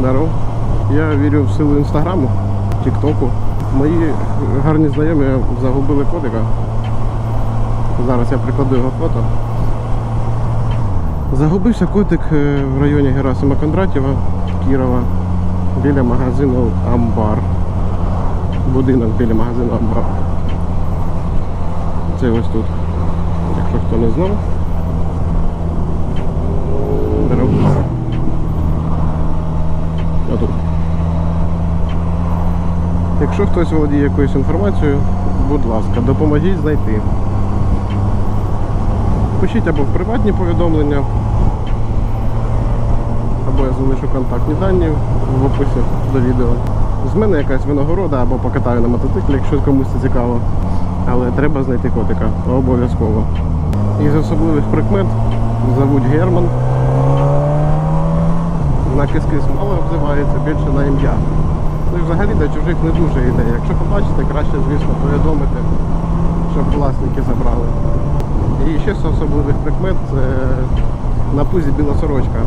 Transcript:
Здоров. Я вірю в силу інстаграму, тіктоку. Мої гарні знайомі загубили кодика. Зараз я прикладу його фото. Загубився котик е, в районі Герасима Кондратєва, Кірова, біля магазину Амбар. Будинок біля магазину Амбар. Це ось тут. Якщо хто не знав. Якщо хтось володіє якоюсь інформацією, будь ласка, допоможіть знайти. Пишіть або в приватні повідомлення, або я залишу контактні дані в описі до відео. З мене якась винагорода або покатаю на мотоциклі, якщо комусь це цікаво. Але треба знайти котика обов'язково. Із особливих прикмет зовуть Герман. На кис-кис мало обзивається, більше на ім'я. Ну і взагалі до чужих не дуже йде. Якщо побачите, краще, звісно, повідомити, щоб власники забрали. І ще з особливих прикмет це на пузі біла сорочка.